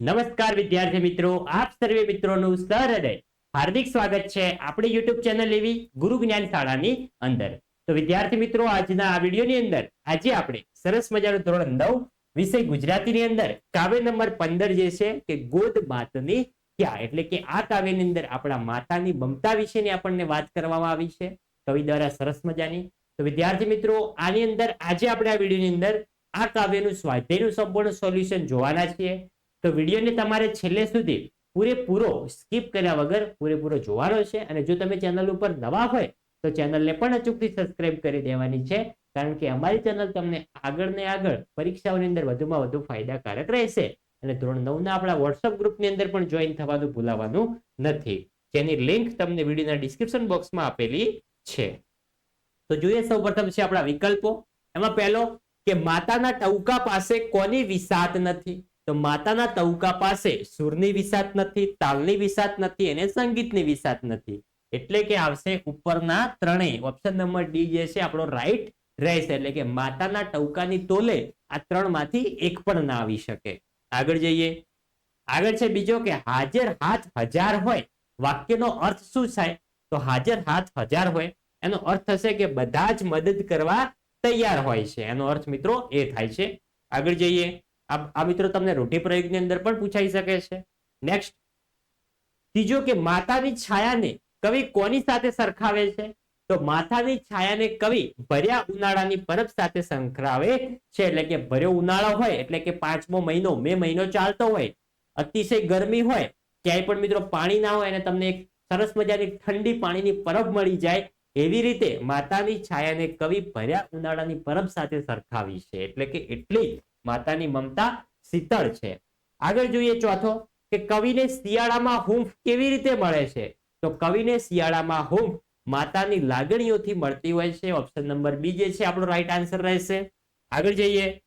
નમસ્કાર વિદ્યાર્થી મિત્રો, આપ સર્વે મિત્રોનું સહૃદય. હાર્દિક સ્વાગત છે આપણી યુટ્યુબ ચેનલ એવી ગુરુ જ્ઞાન શાળાની અંદર. તો વિદ્યાર્થી મિત્રો, આજના આ વિડીયોની અંદર આજે આપણે સરસ મજાનું ધોરણ નવ વિષય ગુજરાતીની અંદર કાવ્ય નંબર પંદર જે છે કે ગોદ માતની ક્યાં? એટલે કે આ કાવ્યની અંદર આપણા માતાની મમતા વિશેની આપણને વાત કરવામાં આવી છે, કવિ દ્વારા સરસ મજાની. તો વિદ્યાર્થી મિત્રો, આની અંદર આજે આપણે આ વિડીયોની અંદર આ કાવ્યનું સ્વાધ્યાયનું સંપૂર્ણ સોલ્યુશન જોવાના છીએ. તો વિડીયોને તમારે છેલ્લે સુધી પૂરેપૂરો સ્કીપ કર્યા વગર પૂરેપૂરો જોવાનો છે અને જો તમે ચેનલ ઉપર નવા હોય તો ચેનલને પણ અચૂકથી સબસ્ક્રાઇબ કરી દેવાની છે, કારણ કે અમારી ચેનલ તમને આગળ ને આગળ પરીક્ષાઓની અંદર વધુમાં વધુ ફાયદાકારક રહેશે અને ધોરણ નવના આપણા વોટ્સઅપ ગ્રુપની અંદર પણ જોઈન થવાનું ભૂલાવાનું નથી. જેની લિંક તમને વિડીયોના ડિસ્ક્રિપ્શન બોક્સમાં આપેલી છે. તો જોઈએ સૌ છે આપણા વિકલ્પો. એમાં પહેલો કે માતાના ટૌકા પાસે કોની વિસાત નથી? તો માતાના તવકા પાસે સુરની વિસાત નથી, તાલની વિસાત નથી અને સંગીતની વિસાત નથી. એટલે કે આવશે ઉપરના ત્રણેય. ઓપ્શન નંબર ડી જે છે, આપણો રાઈટ રહેશે. એટલે કે માતાના ટવકાની તોલે આ ત્રણમાંથી એક પણ ના આવી શકે. આગળ જઈએ. આગળ છે બીજો કે હાજર હાથ હજાર હોય. વાક્યનો અર્થ શું થાય? તો હાજર હાથ હજાર હોય. એનો અર્થ થશે કે બધા જ મદદ કરવા તૈયાર હોય છે. એનો અર્થ મિત્રો એ થાય છે. આગળ જઈએ. આ મિત્રો તમને રૂઢિ પ્રયોગની અંદર પણ પૂછાઈ શકે છે. નેક્સ્ટ ત્રીજો કે માતાની છાયાને કવિ કોની સાથે સરખાવે છે? તો માથાની છાયાને કવિ ભર્યા ઉનાળાની પરબ સાથે સંકળાવે છે, એટલે કે ભર્યો ઉનાળો હોય, એટલે કે પાંચમો મહિનો, મે મહિનો ચાલતો હોય, અતિશય ગરમી હોય, ક્યાંય પણ મિત્રો પાણી ના હોય અને તમને એક સરસ મજાની ઠંડી પાણીની પરબ મળી જાય, એવી રીતે માતાની છાયાને કવિ ભર્યા ઉનાળાની પરબ સાથે સરખાવી છે. એટલે કે એટલી માતાની મમતા શીતળ છે. આગળ જોઈએ ચોથો કે કવિને શિયાળામાં હૂંફ કેવી રીતે મળે છે? તો કવિને શિયાળામાં હૂંફ માતાની લાગણીઓથી મળતી હોય છે. ઓપ્શન નંબર બી જે છે, આપણો રાઈટ આન્સર રહેશે. આગળ જઈએ.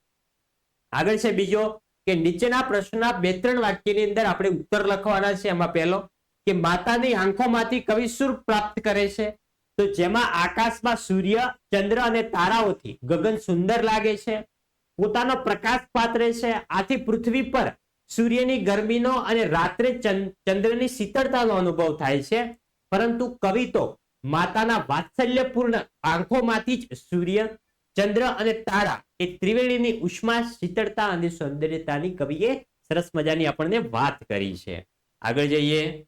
આગળ છે બીજો કે નીચેના પ્રશ્નના બે ત્રણ વાક્યની અંદર આપણે ઉત્તર લખવાના છે એમાં પહેલો કે માતાની આંખોમાંથી કવિ સુર પ્રાપ્ત કરે છે. તો જેમાં આકાશમાં સૂર્ય, ચંદ્ર અને તારાઓથી ગગન સુંદર લાગે છે. પોતાનો પ્રકાશ પાત્રે છે. આથી પૃથ્વી પર સૂર્યની ગરમીનો અને રાત્રે ચંદ્રની શીતળતાનો અનુભવ થાય છે. પરંતુ કવિ તો માતાના વાત્સલ્યપૂર્ણ આંખોમાંથી જ સૂર્ય, ચંદ્ર અને તારા એ ત્રિવેણીની ઉષ્મા, શીતળતા અને સૌંદર્યતાની કવિએ સરસ મજાની આપણને વાત કરી છે. આગળ જઈએ.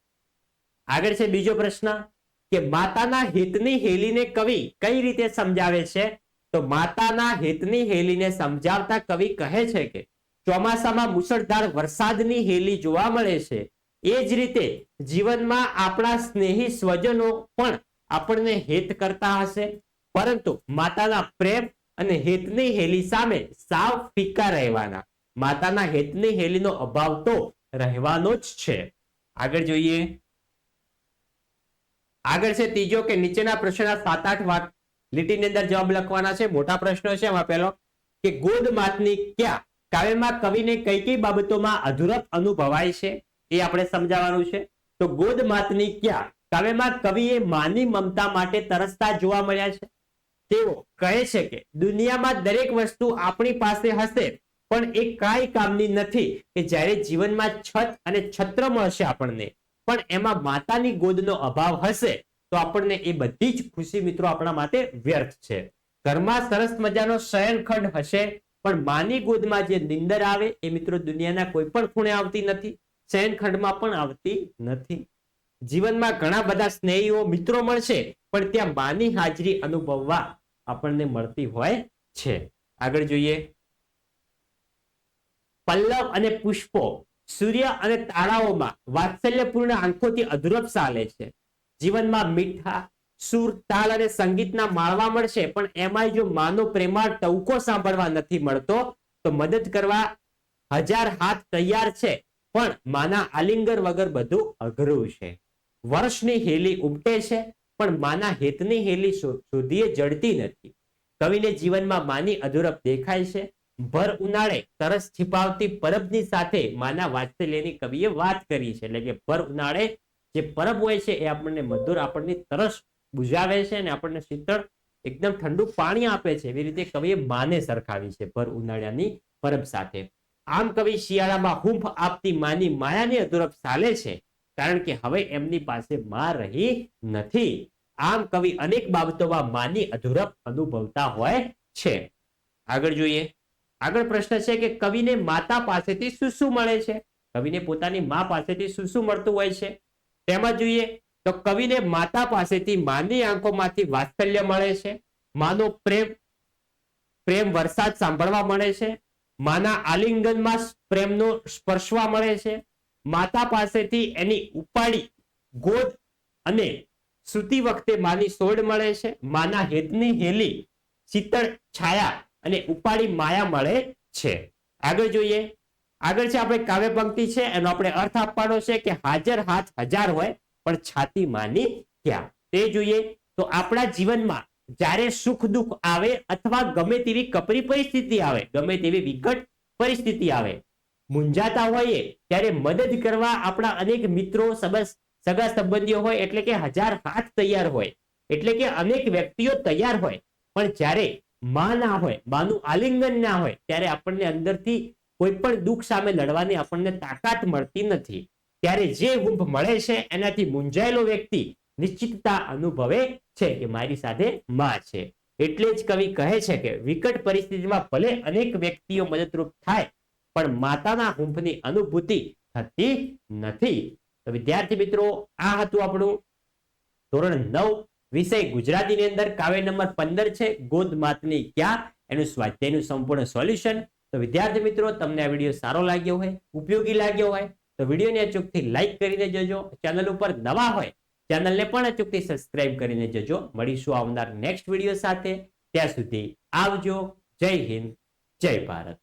આગળ છે બીજો પ્રશ્ન કે માતાના હિતની હેલીને કવિ કઈ રીતે સમજાવે છે? તો માતાના હિતની હેલીને સમજાવતા કવિ કહે છે કે, ચોમાસામાં મુસળધાર વરસાદની હેલી જોવા મળે છે. એ જ રીતે જીવનમાં આપણા સ્નેહી સ્વજનો પણ આપણને હિત કરતા હશે. પરંતુ માતાના પ્રેમ અને હિતની હેલી સામે સાવ ફીકા રહેવાના. માતાના હિતની હેલીનો અભાવ તો રહેવાનો જ છે. આગળ જોઈએ. આગળ છે ત્રીજો કે નીચેના પ્રશ્નના સાત આઠ લીટીની અંદર જવાબ લખવાના છે. મોટા પ્રશ્નો છે એમાં પહેલો કે ગોદ માતની ક્યાં? કાવ્યમાં કવિને કઈ કઈ બાબતોમાં અધૂરપ અનુભવાય છે? એ આપણે સમજાવવાનું છે. તો ગોદ માતની ક્યાં? કાવ્યમાં કવિએ માની મમતા માટે તરસતા જોવા મળ્યા છે. તેઓ કહે છે કે દુનિયામાં દરેક વસ્તુ આપણી પાસે હશે, પણ એ કાંઈ કામની નથી કે જ્યારે જીવનમાં છત અને છત્ર મળશે આપણને. પણ એમાં માતાની ગોદનો અભાવ હશે તો આપણને એ બધી જ ખુશી મિત્રો આપણા માટે વ્યર્થ છે. ઘરમાં સરસ મજાનો શયનખંડ હશે, પણ માની ગોદમાં જે નિંદર આવે એ મિત્રો દુનિયાના કોઈ પણ ખૂણે આવતી નથી, શયનખંડમાં પણ આવતી નથી. જીવનમાં ઘણા બધા સ્નેહીઓ મિત્રો મળશે, પણ ત્યાં માની હાજરી અનુભવવા આપણને મળતી હોય છે. આગળ જોઈએ. પલ્લવ અને પુષ્પો, સૂર્ય અને તારાઓમાં વાત્સલ્યપૂર્ણ આંખોથી અધુરપ ચાલે છે. જીવનમાં મીઠા, સુર, તાલ અને સંગીતના માળવા મળશે. પણ એમાં જો માનો પ્રેમાળ ટવકો સાંભળવા નથી મળતો, તો મદદ કરવા હજાર હાથ તૈયાર છે. પણ માના આલિંગર વગર બધું અઘરું છે. વર્ષની હેલી ઉમટે છે, પણ માના હેતની હેલી સુધીએ જડતી નથી. કવિને જીવનમાં માની અધૂરપ દેખાય છે. ભર ઉનાળે તરસ छिपाવતી પરબની સાથે માના વાત્સલ્યની કવિએ વાત કરી છે, એટલે કે ભર ઉનાળે જે પરબ હોય છે એ આપણને મધુર, આપણને તરસ બુજાવે છે અને આપણને શીતળ એકદમ ઠંડુ પાણી આપે છે. એવી રીતે કવિએ માને સરખાવી છે ભર ઉનાળાની પરબ સાથે. આમ કવિ શિયાળામાં હૂંફ આપતી માની માયાની અધૂરપ ચાલે છે કારણ કે હવે એમની પાસે માં રહી નથી. આમ કવિ અનેક બાબતોમાં માની અધૂરપ અનુભવતા હોય છે. આગળ જોઈએ. આગળ પ્રશ્ન છે કે કવિને માતા પાસેથી શું શું મળે છે? કવિને પોતાની મા પાસેથી શું શું મળતું હોય છે? તેમાં જોઈએ તો કવિને માતા પાસેથી માની આંખોમાંથી વાત્સલ્ય મળે છે. માનો પ્રેમ પ્રેમ વરસાદ સાંભળવા મળે છે. માના આલિંગનમાં પ્રેમનો સ્પર્શવા મળે છે. માતા પાસેથી એની ઉપાડી, ગોદ અને સૂતી વખતે માની સોડ મળે છે. માના હેતની હેલી, શીતળ છાયા અને ઉપાડી માયા મળે છે. આગળ જોઈએ આગળ છે આપણે કાવ્ય પંક્તિ છે, એનો આપણે અર્થ આપવાનો છે કે હાજર હાથ હજાર હોય, પણ છાતી માની ક્યાં? તે જોઈએ. તો આપણા જીવનમાં જ્યારે સુખ દુઃખ આવે અથવા ગમે તેવી કપરી પરિસ્થિતિ આવે, ગમે તેવી વિકટ પરિસ્થિતિ આવે મુંજાતા હોઈએ ત્યારે મદદ કરવા આપણા અનેક મિત્રો સગા સંબંધીઓ હોય, એટલે કે હજાર હાથ તૈયાર હોય, એટલે કે અનેક વ્યક્તિઓ તૈયાર હોય, પણ જ્યારે માં ના હોય, માનું આલિંગન ના હોય, ત્યારે આપણને અંદરથી કોઈ પણ દુઃખ સામે લડવાની આપણને તાકાત મળતી નથી. ત્યારે જે હૂંફ મળે છે, એનાથી મૂંઝાયેલો વ્યક્તિ નિશ્ચિતતા અનુભવે છે કે મારી સાથે માં છે. એટલે જ કવિ કહે છે કે, વિકટ પરિસ્થિતિમાં ભલે અનેક વ્યક્તિઓ મદદરૂપ થાય, પણ માતાના હુંફની અનુભૂતિ થતી નથી. તો વિદ્યાર્થી મિત્રો, આ હતું આપણું ધોરણ નવ, વિષય ગુજરાતીની અંદર કાવ્ય નંબર પંદર છે, ગોદ માતની ક્યાં? એનું સ્વાધ્યાયનું સંપૂર્ણ સોલ્યુશન તો વિદ્યાર્થી મિત્રો, તમને આ વીડિયો સારો લાગ્યો હોય, ઉપયોગી લાગ્યો હોય, તો વિડીયોને અચૂકથી લાઇક કરીને જજો. ચેનલ ઉપર નવા હોય, ચેનલને પણ અચૂકથી સબસ્ક્રાઇબ કરીને જજો. મળીશું આવનાર નેક્સ્ટ વીડિયો સાથે. ત્યાં સુધી આવજો. જય હિન્દ, જય ભારત.